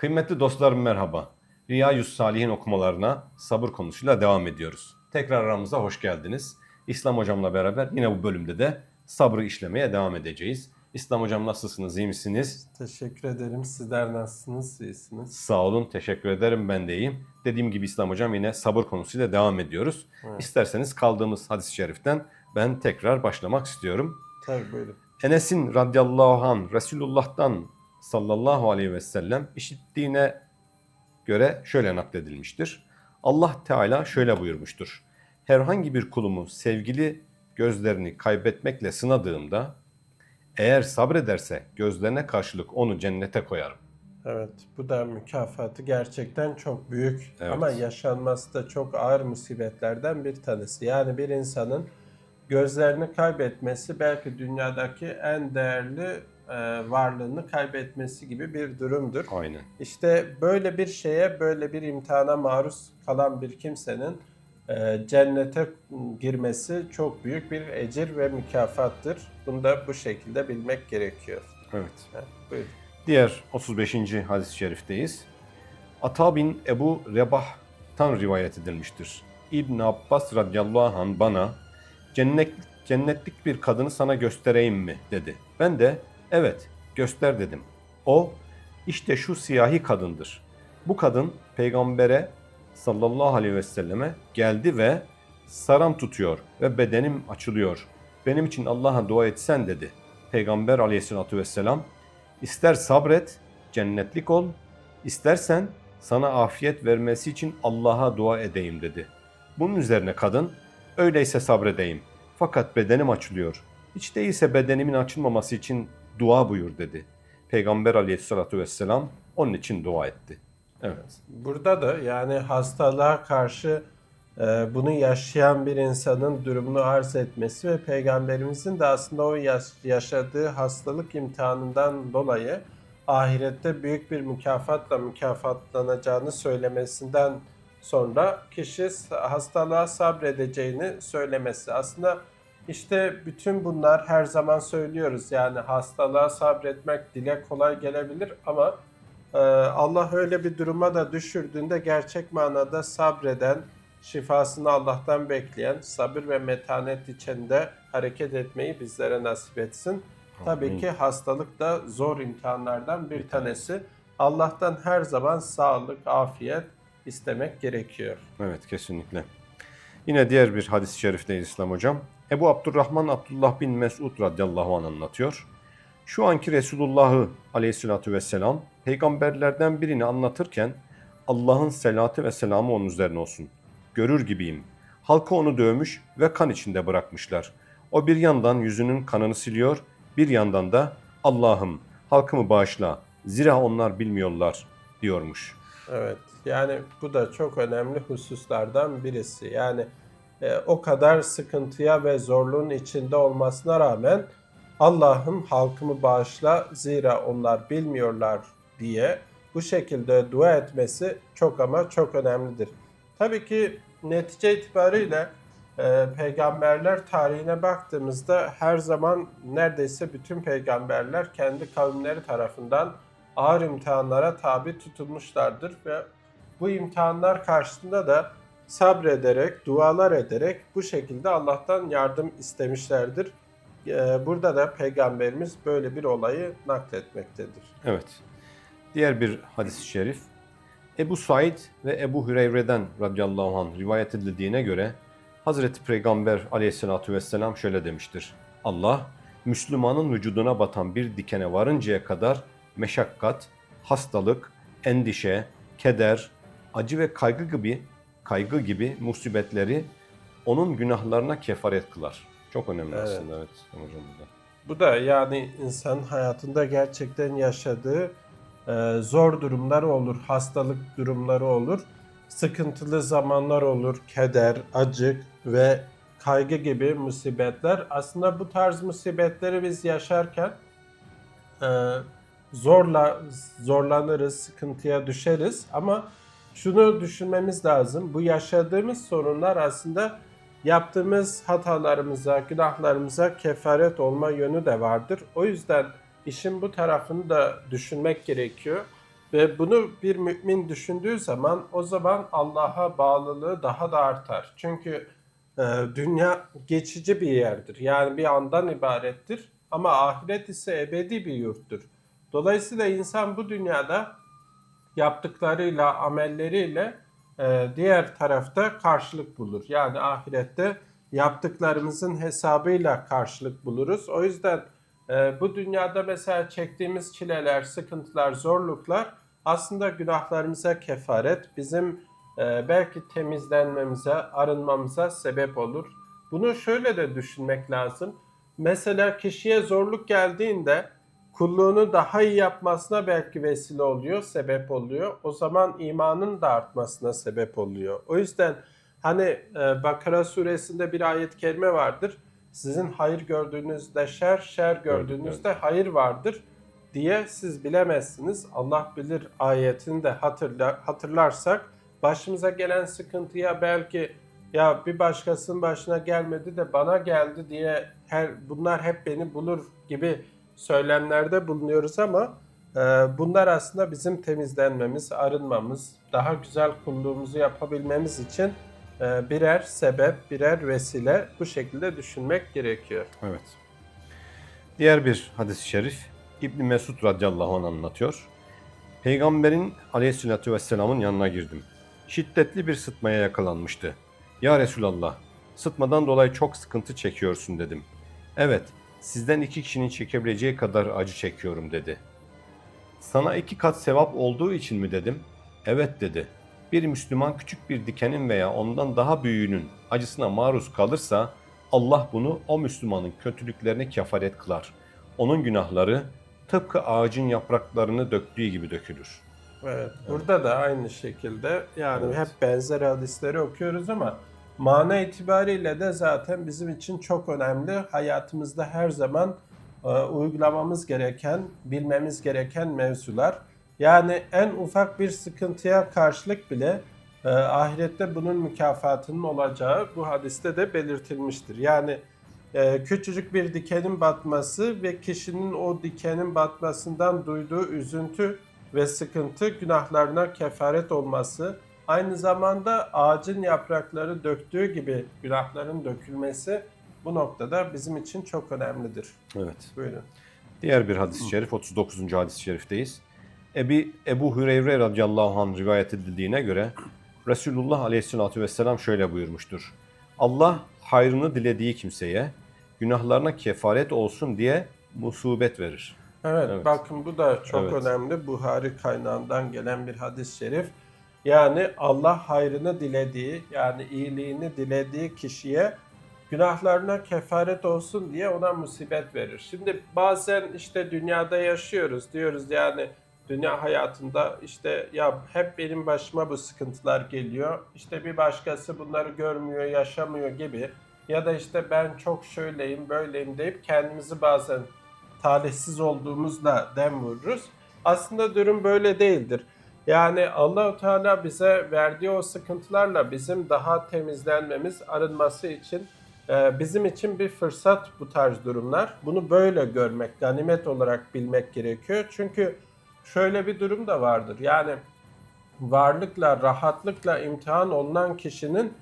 Kıymetli dostlarım merhaba. Riyayüs Salihin okumalarına sabır konusuyla devam ediyoruz. Tekrar aramıza hoş geldiniz. İslam hocamla beraber yine bu bölümde de sabrı işlemeye devam edeceğiz. İslam hocam nasılsınız, iyi misiniz? Teşekkür ederim. Sizler nasılsınız? İyisiniz. Sağ olun, teşekkür ederim. Ben de iyiyim. Dediğim gibi İslam hocam yine sabır konusuyla devam ediyoruz. Evet. İsterseniz kaldığımız hadis-i şeriften ben tekrar başlamak istiyorum. Tabii buyurun. Enes'in radıyallahu anh Resulullah'tan sallallahu aleyhi ve sellem işittiğine göre şöyle nakledilmiştir. Allah Teala şöyle buyurmuştur. Herhangi bir kulumu sevgili gözlerini kaybetmekle sınadığımda eğer sabrederse gözlerine karşılık onu cennete koyarım. Evet, bu da mükafatı gerçekten çok büyük Evet. ama yaşanması da çok ağır musibetlerden bir tanesi. Yani bir insanın gözlerini kaybetmesi belki dünyadaki en değerli varlığını kaybetmesi gibi bir durumdur. Aynen. İşte böyle bir şeye, böyle bir imtihana maruz kalan bir kimsenin e, cennete girmesi çok büyük bir ecir ve mükafattır. Bunu da bu şekilde bilmek gerekiyor. Evet. Evet, buyurun. Diğer 35. hadis-i şerifteyiz. Ata bin Ebu Rebah'tan rivayet edilmiştir. İbn Abbas radıyallahu anh bana cennet, cennetlik bir kadını sana göstereyim mi dedi. Ben de evet göster dedim. O işte şu siyahi kadındır. Bu kadın peygambere sallallahu aleyhi ve selleme geldi ve saram tutuyor ve bedenim açılıyor. Benim için Allah'a dua etsen dedi. Peygamber aleyhissalatü vesselam İster sabret, cennetlik ol, istersen sana afiyet vermesi için Allah'a dua edeyim dedi. Bunun üzerine kadın, öyleyse sabredeyim. Fakat bedenim açılıyor. Hiç değilse bedenimin açılmaması için dua buyur dedi. Peygamber aleyhissalatü vesselam onun için dua etti. Evet. Burada da yani hastalığa karşı e, bunu yaşayan bir insanın durumunu arz etmesi ve peygamberimizin de aslında o yaş- yaşadığı hastalık imtihanından dolayı ahirette büyük bir mükafatla mükafatlanacağını söylemesinden sonra kişi hastalığa sabredeceğini söylemesi. Aslında işte bütün bunlar her zaman söylüyoruz. Yani hastalığa sabretmek dile kolay gelebilir ama ee, Allah öyle bir duruma da düşürdüğünde gerçek manada sabreden, şifasını Allah'tan bekleyen, sabır ve metanet içinde hareket etmeyi bizlere nasip etsin. Tabii ki hastalık da zor imtihanlardan bir tanesi. Allah'tan her zaman sağlık, afiyet istemek gerekiyor. Evet kesinlikle. Yine diğer bir hadis-i şerifteyiz İslam hocam. Ebu Abdurrahman Abdullah bin Mesud radıyallahu anh anlatıyor. Şu anki Resulullah'ı aleyhissalatü vesselam peygamberlerden birini anlatırken Allah'ın selatı ve selamı onun üzerine olsun. Görür gibiyim. Halkı onu dövmüş ve kan içinde bırakmışlar. O bir yandan yüzünün kanını siliyor, bir yandan da Allah'ım halkımı bağışla, zira onlar bilmiyorlar diyormuş. Evet, yani bu da çok önemli hususlardan birisi. Yani e, o kadar sıkıntıya ve zorluğun içinde olmasına rağmen Allah'ım halkımı bağışla zira onlar bilmiyorlar diye bu şekilde dua etmesi çok ama çok önemlidir. Tabii ki netice itibariyle e, peygamberler tarihine baktığımızda her zaman neredeyse bütün peygamberler kendi kavimleri tarafından ağır imtihanlara tabi tutulmuşlardır ve bu imtihanlar karşısında da sabrederek, dualar ederek bu şekilde Allah'tan yardım istemişlerdir. Ee, Burada da peygamberimiz böyle bir olayı nakletmektedir. Evet. Diğer bir hadis-i şerif. Ebu Said ve Ebu Hüreyre'den radıyallahu anh rivayet edildiğine göre Hazreti Peygamber aleyhissalatü vesselam şöyle demiştir. Allah, Müslümanın vücuduna batan bir dikene varıncaya kadar meşakkat, hastalık, endişe, keder, acı ve kaygı gibi kaygı gibi musibetleri onun günahlarına kefaret kılar. Çok önemli Evet. aslında evet hocam burada. Bu da yani insan hayatında gerçekten yaşadığı e, zor durumlar olur, hastalık durumları olur, sıkıntılı zamanlar olur, keder, acık ve kaygı gibi musibetler. Aslında bu tarz musibetleri biz yaşarken e, zorla zorlanırız, sıkıntıya düşeriz ama şunu düşünmemiz lazım. Bu yaşadığımız sorunlar aslında yaptığımız hatalarımıza, günahlarımıza kefaret olma yönü de vardır. O yüzden işin bu tarafını da düşünmek gerekiyor. Ve bunu bir mümin düşündüğü zaman o zaman Allah'a bağlılığı daha da artar. Çünkü e, dünya geçici bir yerdir. Yani bir andan ibarettir. Ama ahiret ise ebedi bir yurttur. Dolayısıyla insan bu dünyada yaptıklarıyla, amelleriyle e, diğer tarafta karşılık bulur. Yani ahirette yaptıklarımızın hesabıyla karşılık buluruz. O yüzden e, bu dünyada mesela çektiğimiz çileler, sıkıntılar, zorluklar aslında günahlarımıza kefaret, bizim e, belki temizlenmemize, arınmamıza sebep olur. Bunu şöyle de düşünmek lazım. Mesela kişiye zorluk geldiğinde kulluğunu daha iyi yapmasına belki vesile oluyor, sebep oluyor. O zaman imanın da artmasına sebep oluyor. O yüzden hani e, Bakara suresinde bir ayet-i kerime vardır. Sizin hayır gördüğünüzde şer, şer gördüğünüzde hayır vardır diye siz bilemezsiniz. Allah bilir ayetini de hatırla, hatırlarsak başımıza gelen sıkıntıya belki ya bir başkasının başına gelmedi de bana geldi diye her bunlar hep beni bulur gibi söylemlerde bulunuyoruz ama e, bunlar aslında bizim temizlenmemiz, arınmamız, daha güzel kulluğumuzu yapabilmemiz için e, birer sebep, birer vesile bu şekilde düşünmek gerekiyor. Evet. Diğer bir hadis-i şerif İbn Mesud radıyallahu anh anlatıyor. Peygamberin aleyhissalatü vesselamın yanına girdim. Şiddetli bir sıtmaya yakalanmıştı. Ya Resulallah, sıtmadan dolayı çok sıkıntı çekiyorsun dedim. Evet, sizden iki kişinin çekebileceği kadar acı çekiyorum dedi. Sana iki kat sevap olduğu için mi dedim? Evet dedi. Bir Müslüman küçük bir dikenin veya ondan daha büyüğünün acısına maruz kalırsa Allah bunu o Müslümanın kötülüklerine kefaret kılar. Onun günahları tıpkı ağacın yapraklarını döktüğü gibi dökülür. Evet, burada da aynı şekilde yani Evet. hep benzer hadisleri okuyoruz ama mana itibariyle de zaten bizim için çok önemli. Hayatımızda her zaman e, uygulamamız gereken, bilmemiz gereken mevzular. Yani en ufak bir sıkıntıya karşılık bile e, ahirette bunun mükafatının olacağı bu hadiste de belirtilmiştir. Yani e, küçücük bir dikenin batması ve kişinin o dikenin batmasından duyduğu üzüntü ve sıkıntı günahlarına kefaret olması, aynı zamanda ağacın yaprakları döktüğü gibi günahların dökülmesi bu noktada bizim için çok önemlidir. Evet. Buyurun. Diğer bir hadis-i şerif 39. hadis-i şerifteyiz. Ebi, Ebu Hüreyre radıyallahu anh rivayet edildiğine göre Resulullah aleyhissalatü vesselam şöyle buyurmuştur. Allah hayrını dilediği kimseye günahlarına kefaret olsun diye musibet verir. Evet, Evet. bakın bu da çok Evet. önemli. Buhari kaynağından gelen bir hadis-i şerif. Yani Allah hayrını dilediği, yani iyiliğini dilediği kişiye günahlarına kefaret olsun diye ona musibet verir. Şimdi bazen işte dünyada yaşıyoruz diyoruz yani dünya hayatında işte ya hep benim başıma bu sıkıntılar geliyor. İşte bir başkası bunları görmüyor, yaşamıyor gibi ya da işte ben çok şöyleyim, böyleyim deyip kendimizi bazen talihsiz olduğumuzla dem vururuz. Aslında durum böyle değildir. Yani Allahu Teala bize verdiği o sıkıntılarla bizim daha temizlenmemiz, arınması için e, bizim için bir fırsat bu tarz durumlar. Bunu böyle görmek, ganimet olarak bilmek gerekiyor. Çünkü şöyle bir durum da vardır. Yani varlıkla, rahatlıkla imtihan olunan kişinin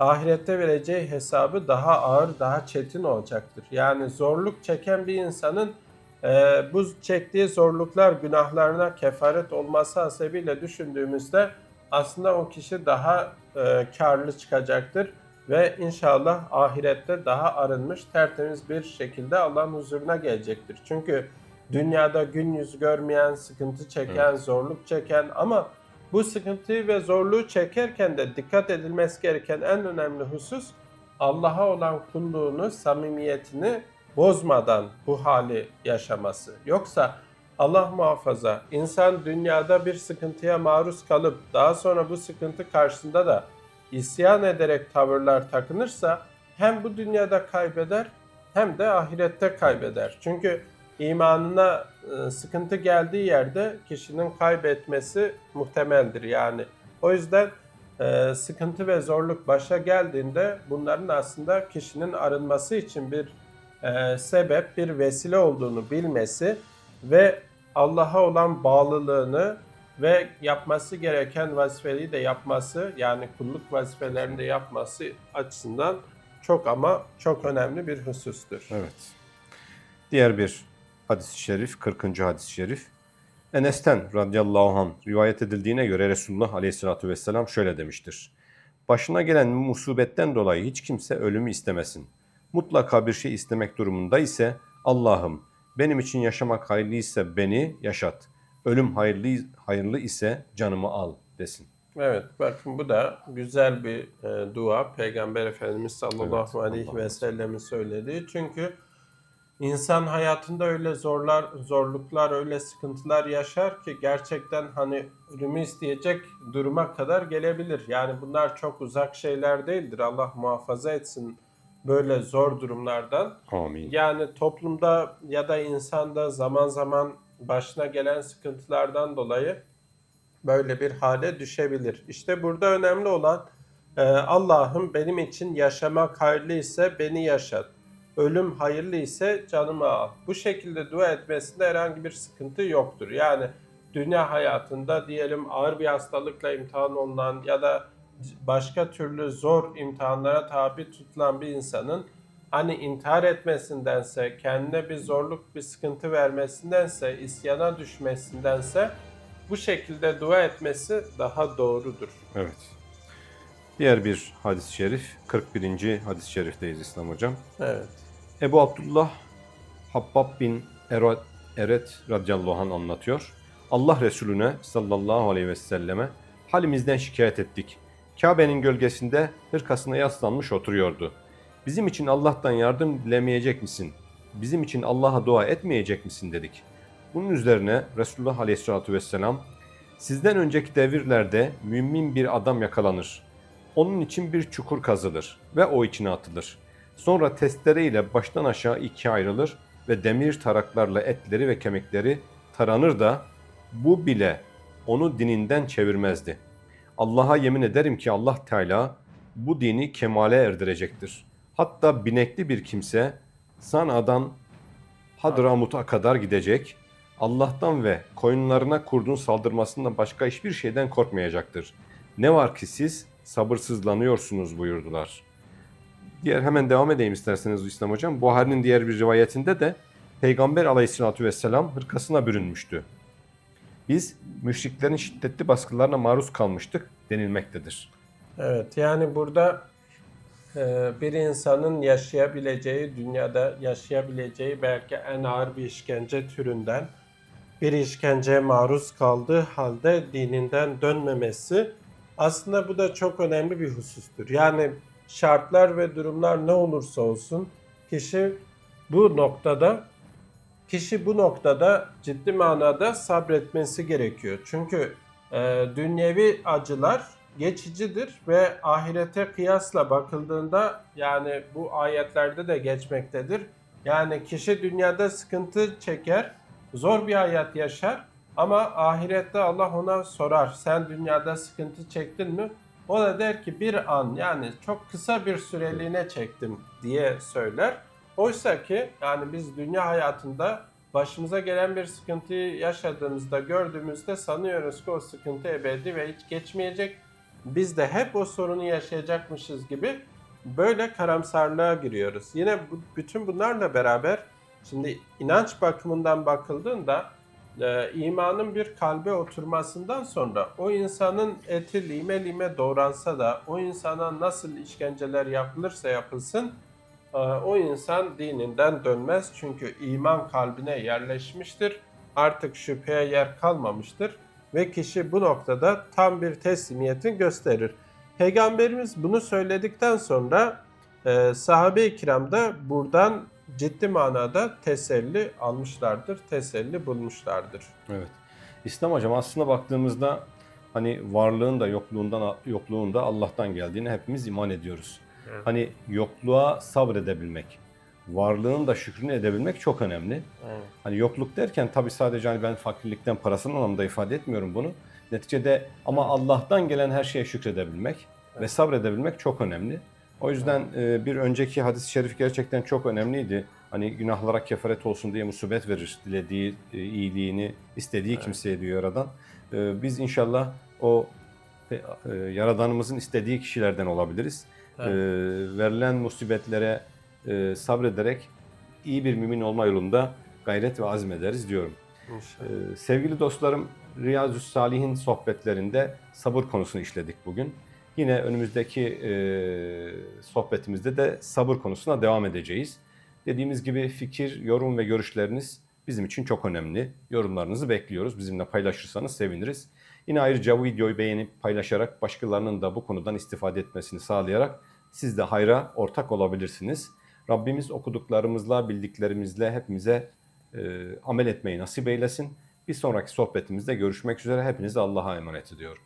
ahirette vereceği hesabı daha ağır, daha çetin olacaktır. Yani zorluk çeken bir insanın e, bu çektiği zorluklar günahlarına kefaret olması hasebiyle düşündüğümüzde aslında o kişi daha e, karlı çıkacaktır ve inşallah ahirette daha arınmış, tertemiz bir şekilde Allah'ın huzuruna gelecektir. Çünkü dünyada gün yüzü görmeyen, sıkıntı çeken, zorluk çeken ama bu sıkıntıyı ve zorluğu çekerken de dikkat edilmesi gereken en önemli husus Allah'a olan kulluğunu, samimiyetini bozmadan bu hali yaşaması. Yoksa Allah muhafaza insan dünyada bir sıkıntıya maruz kalıp daha sonra bu sıkıntı karşısında da isyan ederek tavırlar takınırsa hem bu dünyada kaybeder hem de ahirette kaybeder. Çünkü imanına e, sıkıntı geldiği yerde kişinin kaybetmesi muhtemeldir yani. O yüzden e, sıkıntı ve zorluk başa geldiğinde bunların aslında kişinin arınması için bir e, sebep, bir vesile olduğunu bilmesi ve Allah'a olan bağlılığını ve yapması gereken vazifeleri de yapması yani kulluk vazifelerini de yapması açısından çok ama çok önemli bir husustur. Evet. Diğer bir hadis-i şerif, 40. hadis-i şerif. Enes'ten radıyallahu anh rivayet edildiğine göre Resulullah aleyhissalatü vesselam şöyle demiştir. Başına gelen musibetten dolayı hiç kimse ölümü istemesin. Mutlaka bir şey istemek durumunda ise Allah'ım benim için yaşamak hayırlı ise beni yaşat. Ölüm hayırlı, hayırlı ise canımı al desin. Evet bakın bu da güzel bir e, dua. Peygamber Efendimiz sallallahu Evet, aleyhi Allah ve sellemin söylediği. Çünkü insan hayatında öyle zorlar, zorluklar, öyle sıkıntılar yaşar ki gerçekten hani ölümü isteyecek duruma kadar gelebilir. Yani bunlar çok uzak şeyler değildir. Allah muhafaza etsin böyle zor durumlardan. Amin. Yani toplumda ya da insanda zaman zaman başına gelen sıkıntılardan dolayı böyle bir hale düşebilir. İşte burada önemli olan e, Allah'ım benim için yaşamak hayırlı ise beni yaşat. Ölüm hayırlı ise canımı al. Bu şekilde dua etmesinde herhangi bir sıkıntı yoktur. Yani dünya hayatında diyelim ağır bir hastalıkla imtihan olunan ya da başka türlü zor imtihanlara tabi tutulan bir insanın hani intihar etmesindense, kendine bir zorluk, bir sıkıntı vermesindense, isyana düşmesindense bu şekilde dua etmesi daha doğrudur. Evet. Diğer bir hadis-i şerif, 41. hadis-i şerifteyiz İslam Hocam. Evet. Ebu Abdullah Habbab bin Eret, Eret radıyallahu anh anlatıyor. Allah Resulüne sallallahu aleyhi ve selleme halimizden şikayet ettik. Kabe'nin gölgesinde hırkasına yaslanmış oturuyordu. Bizim için Allah'tan yardım dilemeyecek misin? Bizim için Allah'a dua etmeyecek misin dedik. Bunun üzerine Resulullah aleyhissalatu vesselam sizden önceki devirlerde mümin bir adam yakalanır. Onun için bir çukur kazılır ve o içine atılır. Sonra testere ile baştan aşağı ikiye ayrılır ve demir taraklarla etleri ve kemikleri taranır da bu bile onu dininden çevirmezdi. Allah'a yemin ederim ki Allah Teala bu dini kemale erdirecektir. Hatta binekli bir kimse Sana'dan Hadramut'a kadar gidecek, Allah'tan ve koyunlarına kurdun saldırmasından başka hiçbir şeyden korkmayacaktır. Ne var ki siz sabırsızlanıyorsunuz buyurdular. Diğer hemen devam edeyim isterseniz İslam hocam. Buhari'nin diğer bir rivayetinde de Peygamber aleyhissalatü vesselam hırkasına bürünmüştü. Biz müşriklerin şiddetli baskılarına maruz kalmıştık denilmektedir. Evet yani burada e, bir insanın yaşayabileceği, dünyada yaşayabileceği belki en ağır bir işkence türünden bir işkenceye maruz kaldığı halde dininden dönmemesi aslında bu da çok önemli bir husustur. Yani şartlar ve durumlar ne olursa olsun kişi bu noktada kişi bu noktada ciddi manada sabretmesi gerekiyor. Çünkü e, dünyevi acılar geçicidir ve ahirete kıyasla bakıldığında yani bu ayetlerde de geçmektedir. Yani kişi dünyada sıkıntı çeker, zor bir hayat yaşar ama ahirette Allah ona sorar. Sen dünyada sıkıntı çektin mi? O da der ki bir an yani çok kısa bir süreliğine çektim diye söyler. Oysa ki yani biz dünya hayatında başımıza gelen bir sıkıntıyı yaşadığımızda, gördüğümüzde sanıyoruz ki o sıkıntı ebedi ve hiç geçmeyecek. Biz de hep o sorunu yaşayacakmışız gibi böyle karamsarlığa giriyoruz. Yine bu, bütün bunlarla beraber şimdi inanç bakımından bakıldığında e, imanın bir kalbe oturmasından sonra o insanın eti lime lime doğransa da o insana nasıl işkenceler yapılırsa yapılsın o insan dininden dönmez. Çünkü iman kalbine yerleşmiştir. Artık şüpheye yer kalmamıştır ve kişi bu noktada tam bir teslimiyetin gösterir. Peygamberimiz bunu söyledikten sonra e, sahabe-i kiram da buradan ciddi manada teselli almışlardır, teselli bulmuşlardır. Evet. İslam hocam aslında baktığımızda hani varlığın da yokluğundan yokluğun da Allah'tan geldiğine hepimiz iman ediyoruz. Evet. Hani yokluğa sabredebilmek, varlığın da şükrünü edebilmek çok önemli. Evet. Hani yokluk derken tabii sadece hani ben fakirlikten parasının anlamda ifade etmiyorum bunu. Neticede ama Allah'tan gelen her şeye şükredebilmek ve sabredebilmek çok önemli. O yüzden e, bir önceki hadis-i şerif gerçekten çok önemliydi. Hani günahlara kefaret olsun diye musibet verir dilediği iyiliğini istediği kimseye diyor Yaradan. Biz inşallah o Yaradanımızın istediği kişilerden olabiliriz. Evet. Ee, verilen musibetlere e, sabrederek iyi bir mümin olma yolunda gayret ve azmederiz diyorum. İnşallah. Ee, sevgili dostlarım, Riyazü Salih'in sohbetlerinde sabır konusunu işledik bugün. Yine önümüzdeki e, sohbetimizde de sabır konusuna devam edeceğiz. Dediğimiz gibi fikir, yorum ve görüşleriniz bizim için çok önemli. Yorumlarınızı bekliyoruz. Bizimle paylaşırsanız seviniriz. Yine ayrıca bu videoyu beğenip paylaşarak başkalarının da bu konudan istifade etmesini sağlayarak siz de hayra ortak olabilirsiniz. Rabbimiz okuduklarımızla, bildiklerimizle hepimize e, amel etmeyi nasip eylesin. Bir sonraki sohbetimizde görüşmek üzere. Hepinizi Allah'a emanet ediyorum.